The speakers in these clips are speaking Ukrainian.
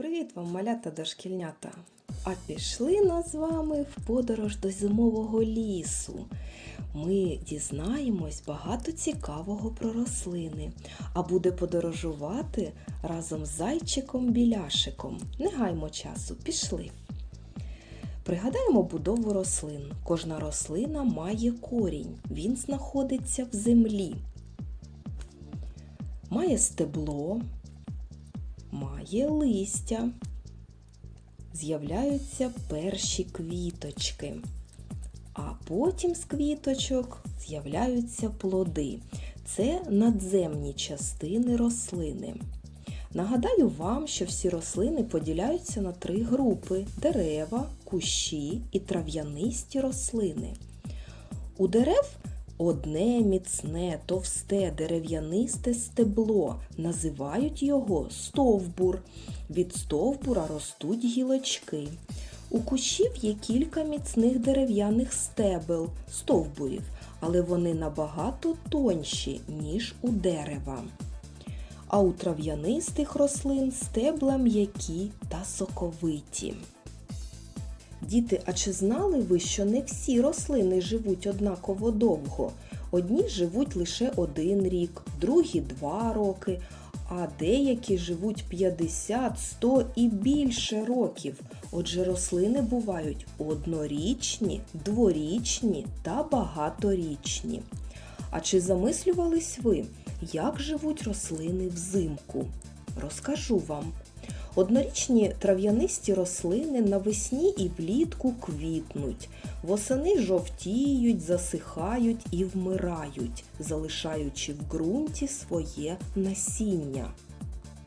Привіт вам, малята дошкільнята! А пішли нас з вами в подорож до зимового лісу. Ми дізнаємось багато цікавого про рослини, а буде подорожувати разом з зайчиком біляшиком. Не гаймо часу, пішли. Пригадаємо будову рослин. Кожна рослина має корінь, він знаходиться в землі. Має стебло, має листя, з'являються перші квіточки, а потім з квіточок з'являються плоди. Це надземні частини рослини. Нагадаю вам, що всі рослини поділяються на три групи: дерева, кущі і трав'янисті рослини. У дерев одне міцне, товсте, дерев'янисте стебло. Називають його стовбур. Від стовбура ростуть гілочки. У кущів є кілька міцних дерев'яних стебел, стовбурів, але вони набагато тонші, ніж у дерева. А у трав'янистих рослин стебла м'які та соковиті. Діти, а чи знали ви, що не всі рослини живуть однаково довго? Одні живуть лише один рік, другі два роки, а деякі живуть 50, 100 і більше років. Отже, рослини бувають однорічні, дворічні та багаторічні. А чи замислювались ви, як живуть рослини взимку? Розкажу вам. Однорічні трав'янисті рослини навесні і влітку квітнуть, восени жовтіють, засихають і вмирають, залишаючи в ґрунті своє насіння.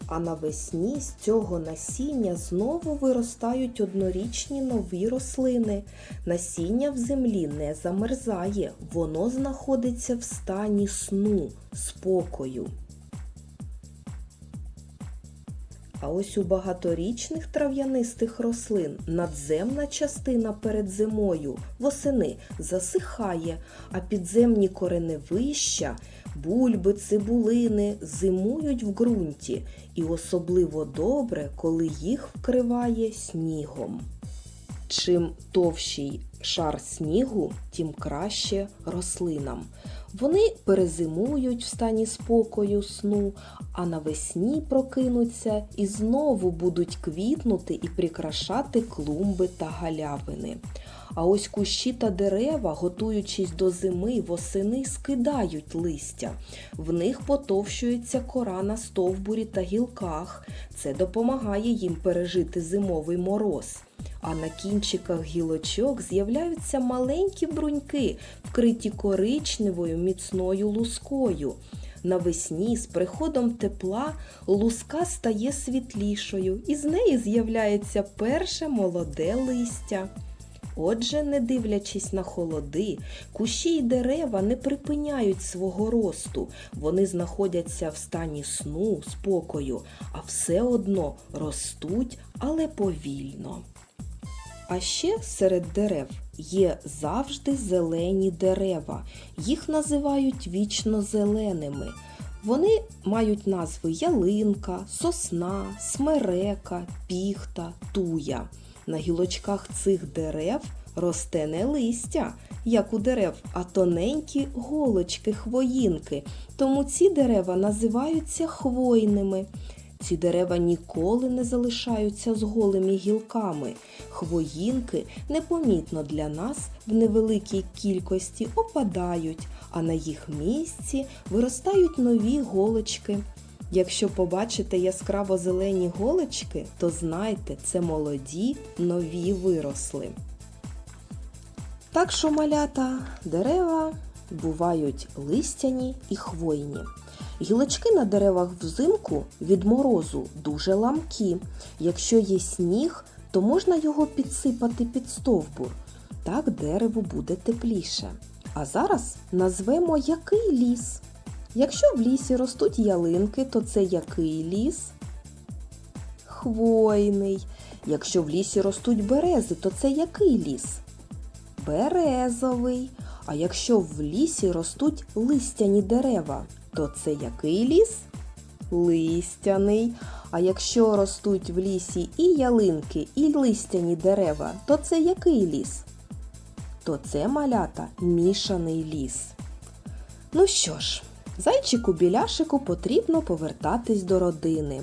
А навесні з цього насіння знову виростають однорічні нові рослини. Насіння в землі не замерзає, воно знаходиться в стані сну, спокою. А ось у багаторічних трав'янистих рослин надземна частина перед зимою восени засихає, а підземні кореневища, бульби, цибулини зимують в ґрунті і особливо добре, коли їх вкриває снігом. Чим товщий шар снігу, тим краще рослинам. Вони перезимують в стані спокою сну, а навесні прокинуться і знову будуть квітнути і прикрашати клумби та галявини. А ось кущі та дерева, готуючись до зими, восени скидають листя. В них потовщується кора на стовбурі та гілках. Це допомагає їм пережити зимовий мороз. А на кінчиках гілочок з'являються маленькі бруньки, вкриті коричневою міцною лускою. Навесні з приходом тепла луска стає світлішою, і з неї з'являється перше молоде листя. Отже, не дивлячись на холоди, кущі й дерева не припиняють свого росту. Вони знаходяться в стані сну, спокою, а все одно ростуть, але повільно. А ще серед дерев є завжди зелені дерева. Їх називають вічно зеленими. Вони мають назви ялинка, сосна, смерека, піхта, туя. На гілочках цих дерев росте не листя, як у дерев, а тоненькі голочки хвоїнки. Тому ці дерева називаються хвойними. Ці дерева ніколи не залишаються з голими гілками. Хвоїнки непомітно для нас в невеликій кількості опадають, а на їх місці виростають нові голочки. Якщо побачите яскраво зелені голочки, то знайте, це молоді нові виросли. Так що малята, дерева бувають листяні і хвойні. Гілочки на деревах взимку від морозу дуже ламкі. Якщо є сніг, то можна його підсипати під стовбур. Так дереву буде тепліше. А зараз назвемо який ліс. Якщо в лісі ростуть ялинки, то це який ліс? Хвойний. Якщо в лісі ростуть берези, то це який ліс? Березовий. А якщо в лісі ростуть листяні дерева, то це який ліс? Листяний. А якщо ростуть в лісі і ялинки, і листяні дерева, то це який ліс? То це малята мішаний ліс. Ну що ж, зайчику біляшику потрібно повертатись до родини.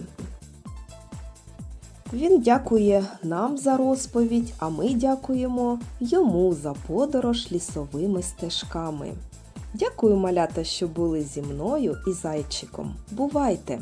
Він дякує нам за розповідь, а ми дякуємо йому за подорож лісовими стежками. Дякую, малята, що були зі мною і зайчиком. Бувайте!